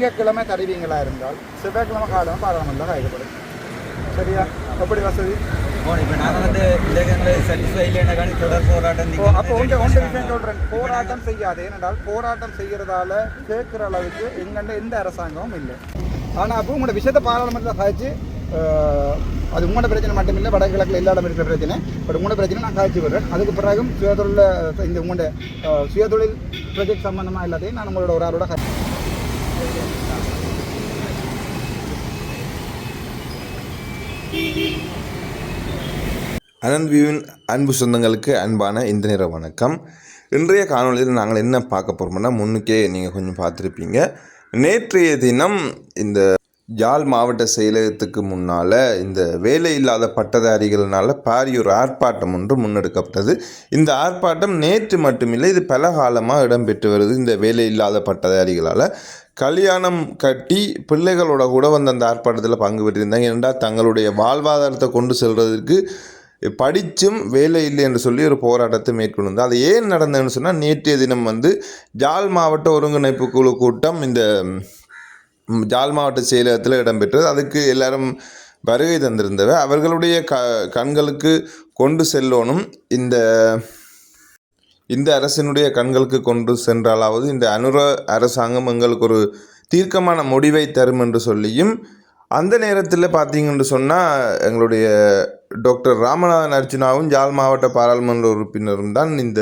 திங்கட்கிழமை தருவீங்களா இருந்தால் செவ்வாய்க்கிழமை காலம் பாராளுமன்றம் காய்க்கப்படும் சரியா? எப்படி வசதி? போராட்டம் செய்யாது. ஏனென்றால் போராட்டம் செய்கிறதால கேட்குற அளவுக்கு எங்கண்ட எந்த அரசாங்கமும் இல்லை. ஆனால் அப்போ உங்களோட விஷயத்தை பாராளுமன்றத்தில் அஹ், அது உங்களோட பிரச்சனை மட்டும் இல்லை வடகிழக்கில் எல்லா இடம் இருக்கிற பிரச்சனை. பட் உங்களோட பிரச்சனை நான் காய்ச்சி விடுறேன். அதுக்கு பிறகும் சுயதொழில் இந்த உங்களோட சுயதொழில் ப்ராஜெக்ட் சம்மந்தமாக எல்லாத்தையும் நான் உங்களோட ஒரு ஆளோட அனந்த் வியூவின் அன்பு சொந்தங்களுக்கு அன்பான இந்த நேர வணக்கம். இன்றைய காணொலியில் நாங்கள் என்ன பார்க்க போகிறோம்னா முன்னுக்கே நீங்கள் கொஞ்சம் பார்த்துருப்பீங்க. நேற்றைய தினம் இந்த யாழ் மாவட்ட செயலகத்துக்கு முன்னால் இந்த வேலை இல்லாத பட்டதாரிகள்னால பாரியூர் ஆர்ப்பாட்டம் ஒன்று முன்னெடுக்கப்பட்டது. இந்த ஆர்ப்பாட்டம் நேற்று மட்டுமில்லை இது பல காலமாக இடம்பெற்று வருது. இந்த வேலை இல்லாத பட்டதாரிகளால் கல்யாணம் கட்டி பிள்ளைகளோட கூட வந்து அந்த ஆர்ப்பாட்டத்தில் பங்கு பெற்றிருந்தாங்க. ஏனென்றால் தங்களுடைய வாழ்வாதாரத்தை கொண்டு செல்வதற்கு படித்தும் வேலை இல்லை என்று சொல்லி ஒரு போராட்டத்தை மேற்கொண்டு அது ஏன் நடந்ததுன்னு சொன்னால் நேற்றைய தினம் வந்து ஜாழ் மாவட்ட ஒருங்கிணைப்பு குழு கூட்டம் இந்த ஜால் ஜாழ் மாவட்ட செயலகத்தில் இடம்பெற்றது. அதுக்கு எல்லாரும் வருகை தந்திருந்தவர் அவர்களுடைய க கண்களுக்கு கொண்டு செல்லணும் இந்த இந்த அரசினுடைய கண்களுக்கு கொண்டு சென்றாலாவது இந்த அனுர அரசாங்கம் எங்களுக்கு ஒரு தீர்க்கமான முடிவை தரும் என்று சொல்லியும் அந்த நேரத்தில் பார்த்தீங்கன்னு சொன்னால் எங்களுடைய டாக்டர் ராமநாதன் அர்ச்சுனாவும் ஜாழ் மாவட்ட பாராளுமன்ற உறுப்பினரும் தான் இந்த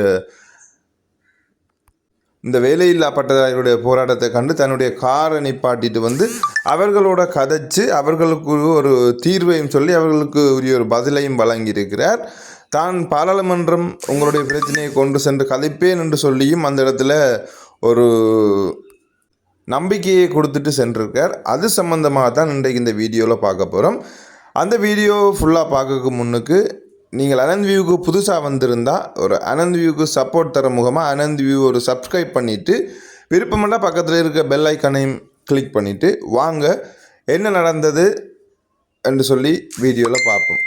இந்த வேலையில்லா பட்டதாரிகளுடைய போராட்டத்தை கண்டு தன்னுடைய காரை நிப்பாட்டிட்டு வந்து அவர்களோட கதைச்சு அவர்களுக்கு ஒரு தீர்வையும் சொல்லி அவர்களுக்கு உரிய ஒரு பதிலையும் வழங்கியிருக்கிறார். தான் பாராளுமன்றம் உங்களுடைய பிரச்சனையை கொண்டு சென்று கதைப்பேன் என்று சொல்லியும் அந்த இடத்துல ஒரு நம்பிக்கையை கொடுத்துட்டு சென்றிருக்கார். அது சம்மந்தமாக தான் இன்றைக்கு இந்த வீடியோவில் பார்க்க போகிறோம் அந்த வீடியோ ஃபுல்லாக பார்க்கறதுக்கு முன்னுக்கு நீங்கள் அனந்த் வியூக்கு புதுசாக வந்திருந்தால் ஒரு அனந்த் வியூக்கு சப்போர்ட் தர முகமாக அனந்த் வியூ ஒரு சப்ஸ்கிரைப் பண்ணிவிட்டு விருப்பமெல்லாம் பக்கத்தில் இருக்க பெல் ஐக்கனையும் கிளிக் பண்ணிவிட்டு வாங்க என்ன நடந்தது என்று சொல்லி வீடியோவில் பார்ப்போம்.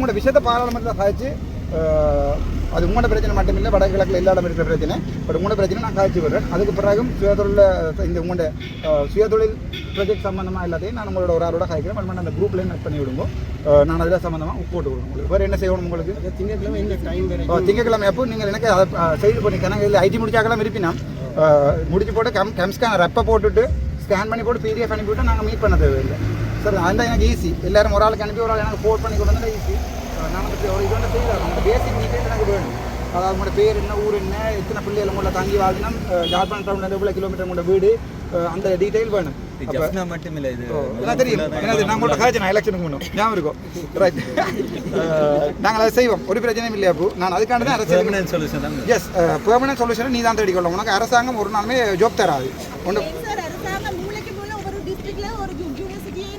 உங்களோட விஷயத்தை பாராளுமன்றத்தில் அஹ், அது உங்களோட பிரச்சனை மட்டும் இல்லை வடகிழக்கில் எல்லா இடம் இருக்கிற பிரச்சனை. பட் உங்களோட பிரச்சனை நான் காய்ச்சி விடுறேன். அதுக்கு பிறகும் சுயதொழில் இந்த உங்களோட சுயதொழில் ப்ராஜெக்ட் சம்மந்தமாக எல்லாத்தையும் நான் உங்களோட ஒரு ஆளோட காய்க்கிறேன் பட் அந்த குரூப்லேயும் நட் பண்ணி விடுங்க. நான் அதில் சம்மந்தமாக போட்டு விடுவோம் உங்களுக்கு. வேறு என்ன செய்யணும் உங்களுக்கு? திங்கட்கிழமை இந்த டைம் ஓ, திங்கட்கிழமை அப்போ நீங்கள் எனக்கு அதை செய்து பண்ணிக்கணும் இல்லை ஐடி முடிச்சாக்கெல்லாம் இருப்பினா முடிச்சு போட்டு கம் கம் ஸ்கேன் ரெப்பை போட்டுட்டு ஸ்கேன் பண்ணி போட்டு பிடிஎஃப் அனுப்பி விட்டு நாங்கள் மீட் பண்ண தேவையில்லை. சார் அந்த எனக்கு ஈஸி எல்லாரும் ஒரு ஆளுக்கு அனுப்பி ஒரு ஆள் எனக்கு போட் பண்ணி கொடுத்தா ஈஸி நான் ஒரு இது வந்து செய்யலாம் உங்களோட பேசிக் டீட்டெயில் எனக்கு வேணும். அதாவது உங்களோட பேர் என்ன ஊர் என்ன எத்தனை பிள்ளைகள் உங்களை தங்கி வாழ்க்கணும் ஜாழ்ப்பாணம் டவுன்ல எவ்வளோ கிலோமீட்டர் உங்களோட வீடு அந்த டீட்டெயில் வேணும். மட்டும் இல்லை இது என்ன தெரியும். என்னது நான் உங்கள்ட்ட காய்ச்சி நான் எலெக்ஷனுக்கு முன்னும். ஞாபகம் இருக்கும் ரைட் நாங்கள் அதை செய்வோம். ஒரு பிரச்சனையும் இல்லையா அப்போ நான் அதுக்காண்டி தான் அரசியல் பெர்மனன்ட் சொல்யூஷன் தான்? எஸ் பெர்மனன்ட் சொல்யூஷனை நீ தான் தேடிக்கொள்ளும் உனக்கு அரசாங்கம் ஒரு நாளுமே ஜாப் தராது. ஒன்று சார் அரசாங்கம் மூளைக்கு மூளை ஒரு டிஸ்ட்ரிக்ட்ல ஒரு யூனிவர்சிட்டியை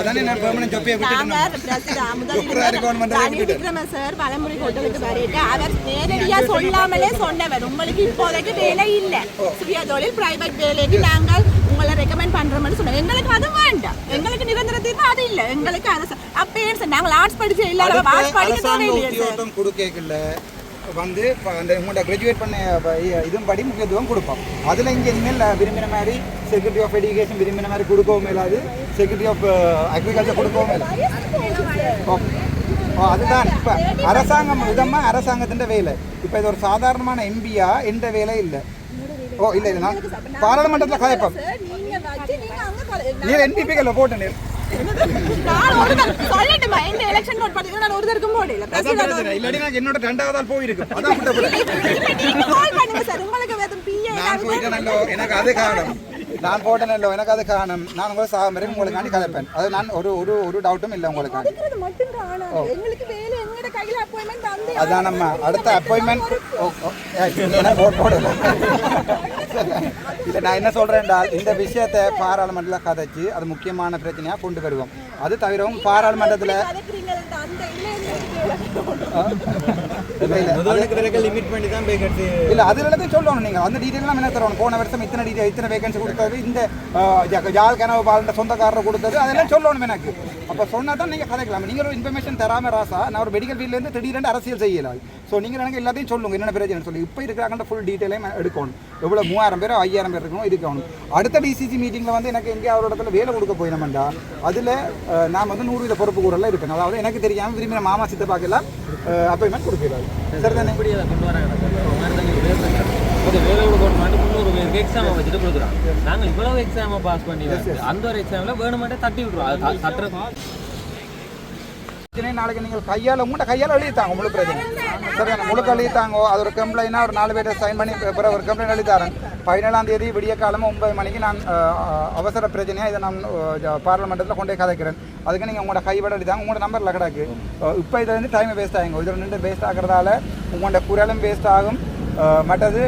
அதானே நான் விட்டுட்டேன். சார் ஹோட்டலுக்கு அவர் நேரடியா சொல்லாமலே சொன்னவர். உங்களுக்கு இப்போதைக்கு வேலை இல்ல. சுய தொழில் பிரைவேட் வேலைக்கு நாங்கள் உங்களை ரெக்கமெண்ட் பண்றோம்னு சொன்னோம். எங்களுக்கு அது வேண்டாம். எங்களுக்கு நிரந்தர தீர்வு அது இல்ல. எங்களுக்கு அது அப்பயே சார் நாங்கள் ஆர்ட்ஸ் படிச்சு அடுத்த ஆர்ட்ஸ் படிக்க சார் கொடுக்கல வந்து அந்த உங்களோட கிராஜுவேட் பண்ண இதுவும் படி முக்கியத்துவம் கொடுப்போம். அதில் இங்கே இனிமேல் விரும்பின மாதிரி செக்ரட்டரி ஆஃப் எஜுகேஷன் விரும்பின மாதிரி கொடுக்கவும் மேலாது செக்ரட்டரி ஆஃப் அக்ரிகல்ச்சர் கொடுக்கவும் இல்லை ஓ. ஓ, அதுதான். இப்போ அரசாங்கம் விதமாக அரசாங்கத்தின் வேலை. இப்போ இது ஒரு சாதாரணமான எம்பியா? எந்த வேலை இல்லை. ஓ இல்லை இல்லை. நான் பாராளுமன்றத்தில் கதைப்போம் சார், நீங்க வச்சு நீ போட்டு நீர். இல்லாட்டி என்னோட ரெண்டாவது போயிருக்கும் அதான் எனக்கு அது காரணம். நான் போட்டேனல்லோ எனக்கு அது காரணம். நான் உங்களை சாக மாதிரி உங்களுக்காண்டி கதைப்பேன். அது நான் ஒரு ஒரு ஒரு டவுட்டும் இல்லை உங்களுக்காண்டி. இருக்கிறது அதான் நம்ம அடுத்த அப்பாயின்மெண்ட் போடல இல்லை நான் என்ன என்றால் இந்த விஷயத்தை பாராளுமன்றத்தில் கதைச்சு அது முக்கியமான பிரச்சனையா கொண்டு வருவோம். அது தவிரவும் பாராளுமன்றத்தில் இல்லை இல்லை இல்லை முதலுக்கு பிறகு லிமிட் பண்ணி தான் போய் கட்டு இல்ல அதுல எல்லாத்தையும் சொல்லணும் நீங்க. அந்த டீடைல் என்ன தரணும்? போன வருஷம் இத்தனை டீடைல் இத்தனை வேகன்சி கொடுத்தது இந்த ஜால் கனவு பாலண்ட சொந்தக்காரர் கொடுத்தது அதெல்லாம் சொல்லணும் எனக்கு. அப்ப சொன்னா தான் நீங்க கதைக்கலாம். நீங்க ஒரு இன்ஃபர்மேஷன் தராம ராசா நான் ஒரு மெடிக்கல் இருந்து திடீரென்று அரசியல் செய்யலாம். ஸோ நீங்க எனக்கு எல்லாத்தையும் சொல்லுங்க. என்னென்ன பிரச்சனை சொல்லி. இப்போ இருக்கிறாங்க ஃபுல் டீட்டெயிலையும் எடுக்கணும். எவ்வளவு மூவாயிரம் பேர் ஐயாயிரம் பேர் இருக்கணும் இருக்கணும். அடுத்த டிசிசி மீட்டிங்ல வந்து எனக்கு எங்கேயா ஒரு இடத்துல வேலை கொடுக்க போயினோம்டா அதுல நான் வந்து நூறு வீத பொறுப்பு கூறல இருப்பேன். அதாவது எனக்கு தெரியாம விரும்பின மாமா சித்தப்பாக்கெல்லாம் அப்பாயின்மெண்ட் கொடுக்கிறாரு. வராங்க. ஒரு வேலை கொடுக்கணும் முந்நூறு பேருக்கு எக்ஸாமை வச்சுட்டு கொடுக்குறோம் நாங்கள் இவ்வளவு எக்ஸாமை பாஸ் பண்ணி அந்த ஒரு எக்ஸாமில் வேணுமாட்டே தட்டி விட்ருவோம் அது தட்டுறது. பிரச்சனை நாளைக்கு நீங்கள் கையால் உங்கள்கிட்ட கையால் எழுதித்தாங்க முழு பிரச்சனை சரியான முழுக்க எழுதித்தாங்க அது ஒரு கம்ப்ளைண்டாக ஒரு நாலு பேரை சைன் பண்ணி பிறகு ஒரு கம்ப்ளைண்ட் எழுதித்தாரன். பதினேழாம் தேதி விடிய காலம் ஒன்பது மணிக்கு நான் அவசர பிரச்சனையாக இதை நான் பார்லிமெண்ட்டில் கொண்டே கதைக்கிறேன். அதுக்கு நீங்கள் உங்களோட கைவிட எழுதித்தாங்க உங்களோட நம்பரில் கிடக்கு இப்போ இதில் இருந்து டைம் வேஸ்ட் ஆகுங்க. இதில் நின்று வேஸ்ட் ஆகிறதால உங்களோட குரலும் வேஸ்ட் ஆகும். மற்றது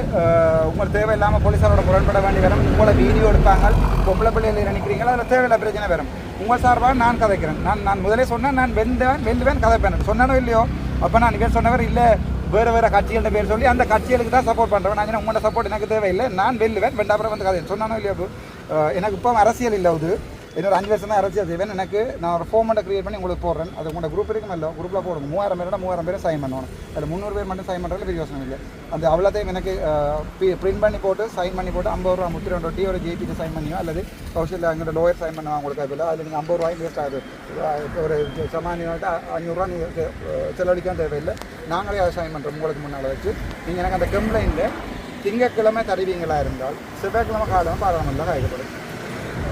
உங்களுக்கு தேவையில்லாமல் போலீஸாரோட முரண்பட வேண்டி வரும். உங்களை வீடியோ எடுப்பாங்க பொம்பளை பிள்ளைகளை நினைக்கிறீங்களா? அதில் தேவையில்ல பிரச்சனை வரும். உங்கள் சார்பாக நான் கதைக்கிறேன். நான் நான் முதலே சொன்னேன் நான் வெந்தேன் வெல்லுவேன் கதைப்பேன். சொன்னானோ இல்லையோ? அப்போ நான் இவர் சொன்னவர் இல்லை. வேறு வேறு கட்சிகள்கிட்ட பேர் சொல்லி அந்த கட்சிகளுக்கு தான் சப்போர்ட் பண்ணுறேன் நான் உங்களோட சப்போர்ட் எனக்கு தேவையில்லை. நான் வெல்லுவேன் வெண்டாபுரம் வந்து கதை சொன்னானோ இல்லையோ? எனக்கு இப்போ அரசியல் இல்லை அது இன்னொரு அஞ்சு வருஷம் தான் அரசியல் செய்வேன் எனக்கு நான் ஒரு ஃபோமெண்ட்டை க்ரியேட் பண்ணி உங்களுக்கு போடுறேன். அது உங்களோட குரூப் இருக்கும் இல்லை குரூப்பில் போடுங்க. மூவாயிரம் பேரோட மூவாயிரம் பேரும் சைன் பண்ணணும். அதில் முந்நூறு பேர் மட்டும் சைன் பண்ணுறதுல பெரிய யோசனை இல்லை. அந்த அவ்வளோத்தையும் எனக்கு பிரிண்ட் பண்ணி போட்டு சைன் பண்ணி போட்டு ஐம்பது ரூபா முப்பத்தி ரெண்டு டீ ஒரு ஜேபிக்கு சைன் பண்ணியோ அல்லது கௌஷல் அங்கே லோயர் சைன் பண்ணுவாங்க உங்களுக்கு அதில். அதில் நீங்கள் ஐம்பது ரூபாயும் வேஸ்ட் ஆகுது. ஒரு சமானியாட்ட அஞ்சூறுரூவா நீங்கள் செலவழிக்கவும் தேவையில்லை. நாங்களே அதை சைன் பண்ணுறோம் உங்களுக்கு முன்னால் வச்சு. நீங்கள் எனக்கு அந்த கம்ப்ளைண்ட்டில் திங்கக்கிழமை தருவீங்களா இருந்தால் செவ்வாய்க்கிழமை காலம் பாராளுமன்றம் காய்க்கப்படும்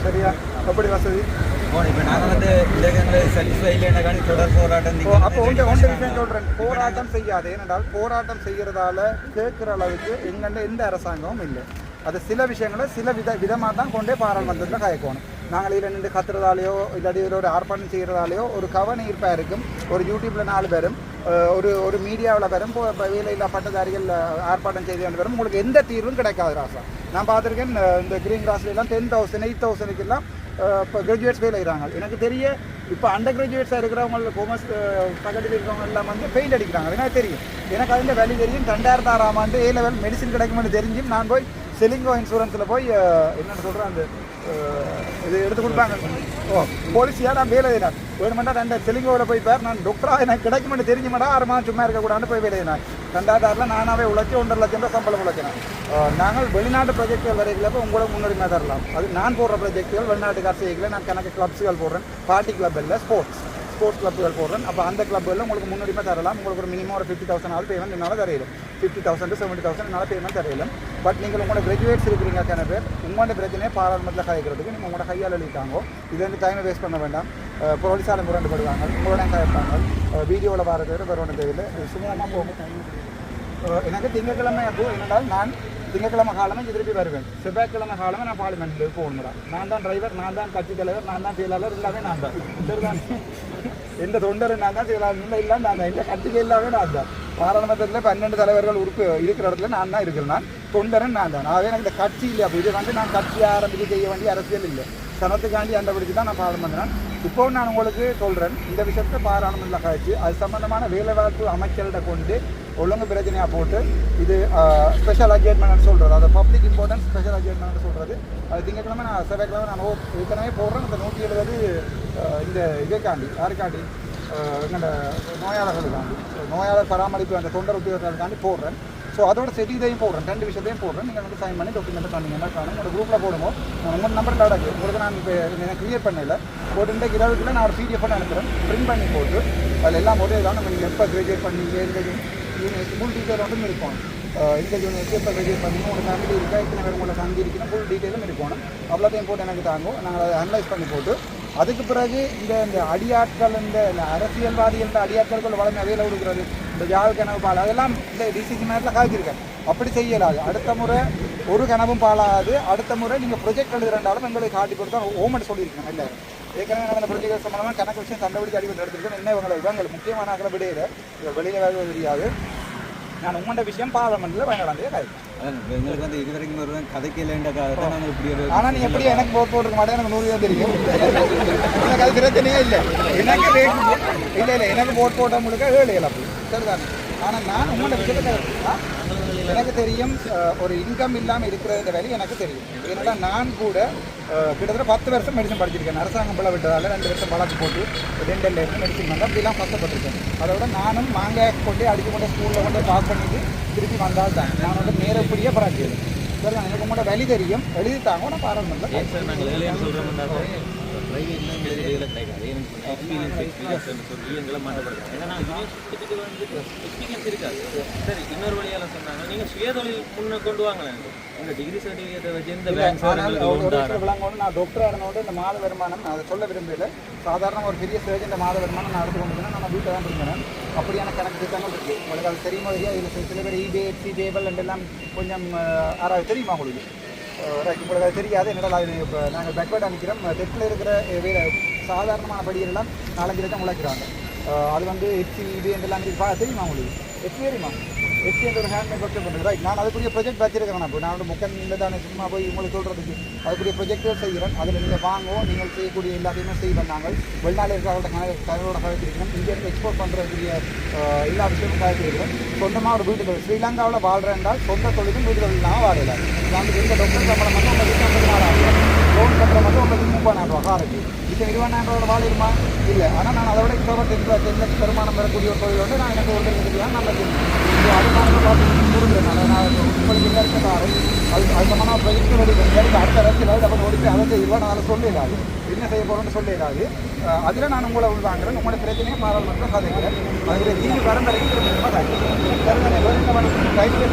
சரியா? எப்படி வசதி? இப்போ நாங்கள் வந்து இந்த சாட்டிஸ்ஃபை இல்லைன்னா காணி தொடர் போராட்டம் அப்போ ஒன்று ஒன்று விஷயம் சொல்கிறேன் போராட்டம் செய்யாது. ஏனென்றால் போராட்டம் செய்கிறதால கேட்குற அளவுக்கு எங்கள்ட எந்த அரசாங்கமும் இல்லை. அது சில விஷயங்களை சில வித விதமாக தான் கொண்டே பாராளுமன்றத்தில் கயக்கணும். நாங்கள் இதில் நின்று கத்துறதாலேயோ இல்லாட்டி இதில் ஒரு ஆர்ப்பாட்டம் செய்கிறதாலேயோ ஒரு கவன ஈர்ப்பாக இருக்கும். ஒரு யூடியூப்பில் நாலு பேரும் ஒரு ஒரு மீடியாவில் வரும். இப்போ வேலையில்லா பட்டதாரிகள் ஆர்ப்பாட்டம் செய்து வரும். உங்களுக்கு எந்த தீர்வும் கிடைக்காது ராசா. நான் பார்த்துருக்கேன் இந்த கிரீன் கிராஸ்லாம் டென் தௌசண்ட் எயிட் தௌசண்ட்க்கெல்லாம் இப்போ கிராஜுவேட்ஸ் ஃபெயில் ஆகிறாங்க எனக்கு தெரிய இப்போ அண்டர் கிராஜுவேட்ஸாக இருக்கிறவங்க கோமர்ஸ் பக்கத்தில் இருக்கிறவங்க எல்லாம் வந்து ஃபெயில் அடிக்கிறாங்க. எனக்கு தெரியும். எனக்கு அதில் வேல்யூ தெரியும். ரெண்டாயிரத்தி ஆறாம் ஆண்டு ஏ லெவல் மெடிசின் கிடைக்கும்னு தெரிஞ்சும் நான் போய் செலிங்கோ இன்சூரன்ஸில் போய் என்னென்னு சொல்கிறேன் அந்த இது எடுத்து கொடுப்பாங்க. ஓ போலீஸியாக நான் வேலை செய்யினார் வேணுமெண்டா ரெண்டு தெலுங்கோட போய் பேர். நான் டாக்டராக எனக்கு கிடைக்குமென்னு தெரிஞ்சுமாடா? ஆறு மாதம் சும்மா இருக்கக்கூடாதுன்னு போய் வேலை செய்யினார் ரெண்டாயிரத்தி ஆறில் நானாவே உழைச்சி ஒன்றரை லட்சம் ரூபாய் சம்பளம் உழைக்கிறேன். நாங்கள் வெளிநாட்டு ப்ராஜெக்டுகள் வரைக்கிறப்ப உங்களுக்கு முன்னுரிமை தரலாம் அது நான் போடுற ப்ராஜெக்டுகள் வெளிநாட்டு காசு செய்யல. நான் கணக்கு கிளப்ஸுகள் போடுறேன். பார்ட்டி கிளப் இல்லை ஸ்போர்ட்ஸ் ஸ்போர்ட்ஸ் கிளப்புகள் போடுறேன். அப்போ அந்த கிளப்புகளில் உங்களுக்கு முன்னுரிமை தரலாம். உங்களுக்கு ஒரு மினிமம் ஒரு ஃபிஃப்டி தௌசண்ட் ஆள் பேமெண்ட் என்னால் தரையிலும் ஃபிஃப்டி தௌசண்ட் செவன்ட்டி தௌசண்ட் என்னால் பேமெண்ட் தரையிலும் பட் நீங்கள் உங்களோட கிராஜுவேட்ஸ் இருக்கிறீங்க அத்தனை பேர் உங்களோட பிரச்சனையை பாராளுமன்றத்தில் கலைக்கிறதுக்கு நீங்கள் உங்களோட கையால் எழுதிட்டாங்க இது வந்து டைமை வேஸ்ட் பண்ண வேண்டாம். போலீஸால் முரண்டுபடுவாங்க உங்களோட கலப்பாங்க வீடியோவில் வர தவிர வேறு ஒன்றும் தேவையில்லை சுமூகமாக போகும். எனக்கு திங்கக்கிழமை அப்போ என்னென்றால் நான் திங்கக்கிழமை காலமே திருப்பி வருவேன். செவ்வாய்க்கிழமை காலமே நான் பார்லிமெண்ட்டில் போகணும்டா. நான் தான் டிரைவர் நான் தான் கட்சி தலைவர் நான் தான் செயலாளர் எல்லாமே நான் தான். சரிதான்? எந்த தொண்டர் நான் தான் செயலாளர் இல்லை இல்லை நான் தான். எந்த கட்சிக்கு எல்லாமே நான் தான். பாராளுமன்றத்தில் பன்னெண்டு தலைவர்கள் உறுப்பு இருக்கிற இடத்துல நான் தான் இருக்கிறேன். நான் தொண்டரன் நான் தான். ஆகவே எனக்கு இந்த கட்சி இல்லை அப்போ இது வந்து நான் கட்சி ஆரம்பிக்க செய்ய வேண்டிய அரசியல் இல்லை. சனத்துக்காண்டி அந்த பிடிச்சி தான் நான் பாராளுமன்றம் இப்போ நான் உங்களுக்கு சொல்கிறேன் இந்த விஷயத்தை பாராளுமன்ற கழிச்சு அது சம்மந்தமான வேலைவாய்ப்பு அமைச்சர்கிட்ட கொண்டு ஒழுங்கு பிரச்சனையாக போட்டு இது ஸ்பெஷல் அட்ஜெட்மெண்ட் சொல்கிறது அது பப்ளிக் இம்பார்ட்டன்ஸ் ஸ்பெஷல் அட்ஜெட்மெண்ட் சொல்கிறது அது திங்கக்கிழமை நான் செவ்வாய்க்கிழமை நான் ஓ- ஏற்கனவே போடுறேன். இந்த நூற்றி எழுபது இந்த இதற்காண்டி யாருக்காண்டி? அஹ், எங்களோட நோயாளர்களுக்காண்டி. நோயாளர் பராமரிப்பு அந்த தொண்டர் உத்தியோகர்களுக்காண்டி போடுறேன். ஸோ அதோட செடி இதையும் போடுறேன். ரெண்டு விஷயத்தையும் போடுறேன். நீங்கள் வந்து சைன் பண்ணி டாக்குமெண்ட் பண்ணீங்கன்னா காணும்? உங்களோட குரூப்பில் போடுவோம் உங்கள் நம்பர் அடக்கு உங்களுக்கு நான் இப்போ எனக்கு கிளியர் பண்ணல. போட்டு இன்றைக்கு இருபதுக்குள்ள நான் ஒரு பிடிஎஃப் அனுப்புகிறேன் பிரிண்ட் பண்ணி போட்டு அதில் எல்லாம் ஒரே இதான். நம்ம நீங்கள் எப்போ கிராஜுவேட் பண்ணீங்க? இந்த யூனிவர்சிட்டி ஃபுல் டீட்டெயில் வந்து இருக்கும். இந்த யூனிவர்சிட்டி எப்போ கிராஜுவேட் பண்ணீங்க? உங்களோட ஃபேமிலி இருக்கா? இத்தனை பேர் உங்களை சந்தி இருக்கணும் ஃபுல் டீட்டெயிலும் இருக்கணும் அவ்வளோத்தையும் போட்டு எனக்கு தாங்கும். நாங்கள் அதை அனலைஸ் பண்ணி போட்டு அதுக்கு பிறகு இந்த இந்த அடியாட்கள் இந்த அரசியல்வாதிகள் அடியாட்களுக்குள்ள வளமை அதையில் கொடுக்குறது இந்த ஜால் கனவு பால் அதெல்லாம் இந்த டிசிசி நேரத்தில் காய்ச்சிருக்கேன் அப்படி செய்யலாது. அடுத்த முறை ஒரு கனவும் பாலாது அடுத்த முறை நீங்கள் ப்ரொஜெக்ட் எழுதுறாலும் எங்களுக்கு காட்டி கொடுத்தா ஓமெண்ட் சொல்லியிருக்கேன் இல்லை ஏற்கனவே நடந்த ப்ரொஜெக்ட் சம்பந்தமாக கணக்கு விஷயம் கண்டுபிடிச்சு அடிபட்டு எடுத்துருக்கேன் என்ன இவங்களை இவங்க முக்கியமான அகல விடையில இதை வெளியில் வேக தெரியாது. நான் உங்களோட விஷயம் பார்லமெண்ட்டில் பயனடைந்தே இப்ப எங்களுக்கு வந்து இது வரைக்கும் ஒரு கதைக்கு இல்லைன்றக்காக தான் நாங்கள் இப்படி ஒரு ஆனா நீ எப்படி எனக்கு போட் போட்டுருக்க மாட்டேன் எனக்கு நூறு தான் தெரியும். எனக்கு அது பிரச்சனையே இல்லை. எனக்கு இல்ல இல்ல எனக்கு போட் போட்ட முழுக்க ஏழு ஏழு அப்படி ஆனால் நான் உங்களோட விஷயத்தை எனக்கு தெரியும் ஒரு இன்கம் இல்லாமல் இருக்கிற இந்த வேலை எனக்கு தெரியும். ஏன்னா நான் கூட கிட்டத்தட்ட பத்து வருஷம் மெடிசன் படிச்சிருக்கேன். அரசாங்கம் பிள்ளை விட்டதால் ரெண்டு வருஷம் வழக்கு போட்டு டென்டல் இருந்து மெடிசன் வந்து அப்படிலாம் கஷ்டப்பட்டிருக்கேன். அதோட நானும் மாங்காய் கொண்டு அடிக்க கொண்டு ஸ்கூலில் கொண்டு பாஸ் பண்ணிட்டு திருப்பி வந்தால் தான். நான் வந்து நேரப்படியே பராட்டியது சரிதான்? எனக்கு உங்களோட வழி தெரியும். எழுதி தாங்க நான் பாராளுமன்றம் எக்ஸ்பீரியன்ஸ் ஏன்னா இருக்காது சரி இன்னொரு வழியால சொன்னாங்க நீங்க சுயதொழில் முன்ன கொண்டு வாங்கலாம் டிகிரி சர்டிஃபிகேட்டை வச்சு இந்த பேங்க் விளங்கணும் நான் டாக்டர் ஆனதோடு இந்த மாத வருமானம் அதை சொல்ல விரும்பல சாதாரண ஒரு பெரிய சர்ஜன் மாத வருமானம் நான் எடுத்து கொண்டு நம்ம வீட்டில் தான் இருந்தேன் அப்படியான கணக்கு திட்டங்கள் இருக்கு உங்களுக்கு அது தெரியுமா இல்லையா இதில் சில பேர் இபே டேபிள் எல்லாம் கொஞ்சம் அஹ், தெரியுமா உங்களுக்கு உங்களுக்கு அது தெரியாது. என்னடா அது இப்போ நாங்கள் பேக்வேர்டாக நிற்கிறோம் தெற்கில் இருக்கிற சாதாரணமான படிகளெல்லாம் நாலஞ்சு லட்சம் உழைக்கிறாங்க அது வந்து எச்சி இது எல்லாம் பா- தெரியுமா உங்களுக்கு? எச்சி தெரியுமா? எஸ்சி என்ற ஒரு ஹேண்ட்மேட் ஒர்க் பண்ணுறேன் ரைட் நான் அதுக்குரிய ப்ரொஜெக்ட் வச்சிருக்கிறேன் நான் நான் வந்து முக்கன் தானே சும்மா போய் உங்களுக்கு சொல்கிறதுக்கு அதுக்குரிய ப்ரொஜெக்டே செய்கிறேன். அதில் நீங்கள் வாங்குவோம். நீங்கள் செய்யக்கூடிய எல்லாத்தையுமே செய்வோம் நாங்கள். வெளிநாடு இருக்கிறவங்களோட கனவோட கழிச்சிருக்கிறோம் இங்கேருந்து எக்ஸ்போர்ட் பண்ணுறதுக்குரிய எல்லா விஷயமும் கழிச்சிருக்கிறோம் சொந்தமாக ஒரு வீட்டு தொழில் ஸ்ரீலங்காவில் என்றால் சொந்த தொழிலும் வீட்டு தொழில் நான் வாழல நான் வந்து எந்த டாக்டர் சம்பளம் வந்து உங்களுக்கு ஐம்பத்தி லோன் கட்டுற மட்டும் உங்களுக்கு மூவாயிரம் ரூபா காருக்கு இப்போ இருபதாயிரம் ரூபா வாழிடுமா இல்லை ஆனால் நான் அதை விட இப்போ டென் டென் லட்சம் வருமானம் பெறக்கூடிய ஒரு தொழில் வந்து நான் எனக்கு ஒரு தெரிஞ்சுக்கலாம் நல்லது தெரியும் இது பார்த்து கொடுக்குறேன் நான் உங்களுக்கு என்ன இருக்கிறாரு அது அதுக்கமான சம்பந்தமாக ப்ரொஜெக்ட் ரெடி பண்ணி அடுத்த அரசியல் அது அப்புறம் ஓடிட்டு அதை செய்வோம் நான் அதை சொல்லிடாது என்ன செய்ய போகிறோம்னு சொல்லிடாது அதில் நான் உங்களை உள்வாங்குறேன் உங்களோட பிரச்சனையை பாராளுமன்றம் சாதிக்கிறேன் அதில் நீங்கள் வரும் வரைக்கும் திரும்ப சாதிக்கிறேன் கைது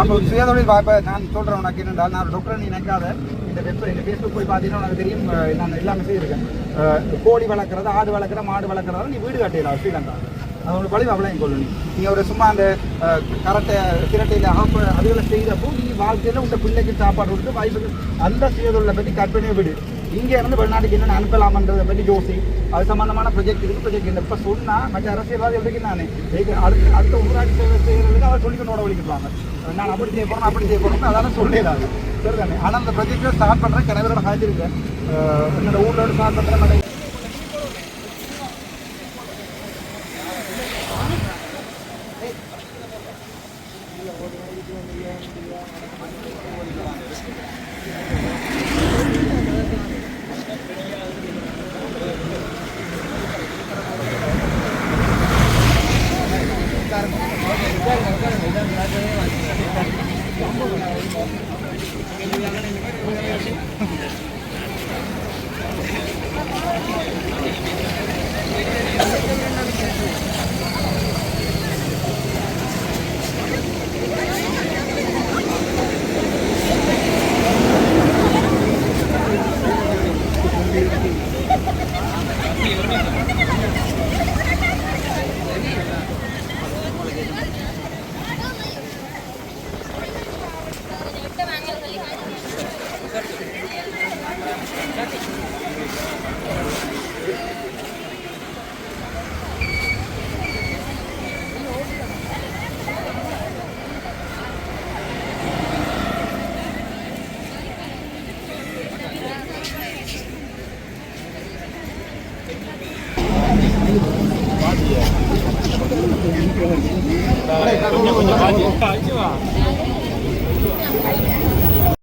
அப்போ சுயதொழில் வாய்ப்பை நான் சொல்கிறேன் உனக்கு என்னென்றால் நான் டாக்டர் நீ நினைக்காத. இந்த வெப் இந்த ஃபேஸ்புக் போய் பார்த்தீங்கன்னா உனக்கு தெரியும் நான் எல்லாமே செய்திருக்கேன். கோழி வளர்க்குறது ஆடு வளர்க்குற மாடு வளர்க்குறதால நீ வீடு கட்டிடலாம் ஸ்ரீலங்கா. அது உங்களுக்கு பழி அவ்வளோ கொள்ளு. நீங்கள் ஒரு சும்மா அந்த அஹ், கரட்டை திரட்டையில் ஆப்பு அதுகளை செய்கிறப்போ நீ வாழ்க்கையில் உங்கள் பிள்ளைக்கு சாப்பாடு கொடுத்து வாய்ப்புக்கு அந்த சுயதொழிலை பற்றி கற்பனையை விடு. இங்கே இருந்து வெளிநாட்டுக்கு என்னென்ன அனுப்பலாமன்றதை பற்றி யோசி. அது சம்மந்தமான ப்ரொஜெக்ட் இருக்குது ப்ரொஜெக்ட் இல்லை. இப்போ சொன்னால் மற்ற அரசியல்வாதி எதுக்கு நானே? அடுத்த அடுத்த ஊராட்சி சேவை செய்கிறதுக்கு அவர் சொல்லிக்கணும் உடவழிக்கிறாங்க நான் அப்படி செய்ய போகிறேன் அப்படி செய்ய போகிறேன் அதெல்லாம் சொல்லிடாது சரிதானே? ஆனால் அந்த ப்ரொஜெக்டை ஸ்டார்ட் பண்ணுறேன் கணவரோட ஹாஜிருக்கேன் என்னோட ஊரோட ஸ்டார்ட் பண்ணுறேன்